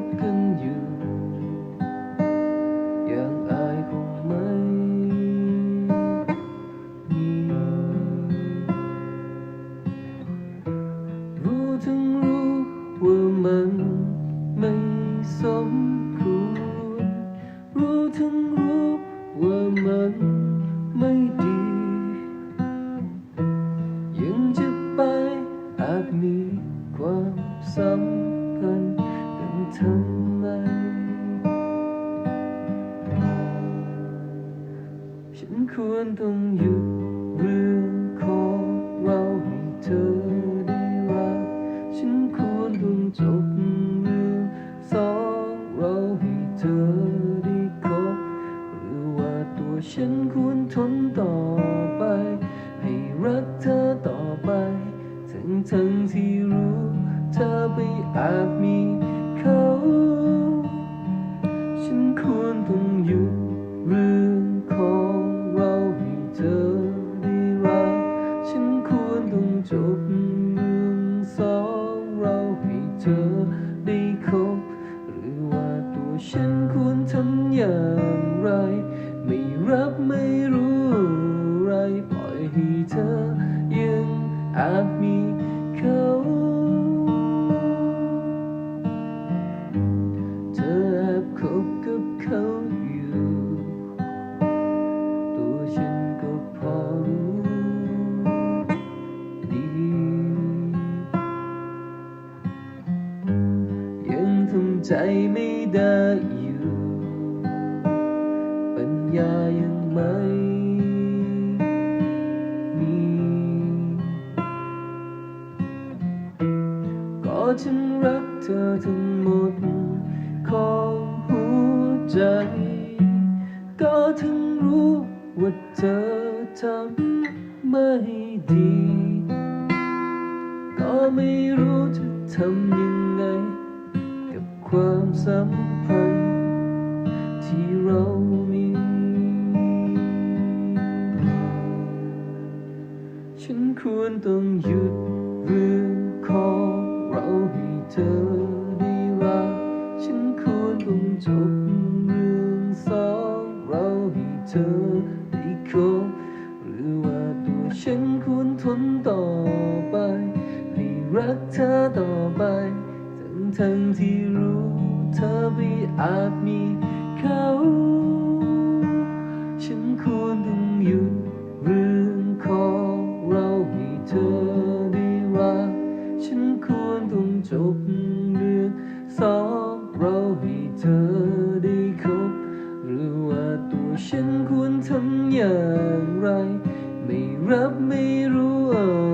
บกันอยู่ อย่างอายคงไม่มีรู้ทั้งรู้ว่ามันไม่สมควรรู้ทั้งรู้ว่ามัน ทำไม ฉันควรต้องหยุดเรื่องของเราให้เธอได้รัก ฉันควรต้องจบเรื่องสองเราให้เธอได้คบหรือว่าตัวฉันควรทนต่อไป ให้รักเธอต่อไป ทั้งทั้งที่รู้ เธอไม่อาจมี จบเรื่องสองเราให้เธอได้คบ หรือว่าตัวฉันควรทำอย่างไร ไม่รับไม่รู้อะไร ปล่อยให้เธอยังอาจมี ใจไม่ได้อยู่ ปัญญายังไม่มี ก็ฉันรักเธอทั้งหมดของหัวใจ ก็ทั้งรู้ว่าเธอทำไม่ดี ก็ไม่รู้จะทำยัง ความสัมพันธ์ที่เรามี ฉันควรต้องหยุดเรื่องของเราให้เธอได้รักฉันควรต้องจบเรื่องสองเราให้เธอได้คบหรือว่าตัวฉันควรทนต่อไป ให้รักเธอต่อไป ทั้งที่รู้เธอไม่อาจมีเขา ฉันควรต้องหยุดเรื่องของเราให้เธอได้รักฉันควรต้องจบเรื่องสองเราให้เธอได้คบหรือว่าตัวฉันควรทำอย่างไร ไม่รับไม่รู้อะ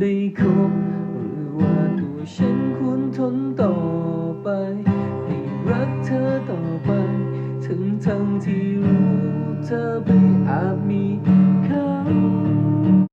ได้ครบหรือว่าตัวฉันควรทนต่อไป ให้รักเธอต่อไป ถึงทั้งที่รู้เธอไปอาจมีเขา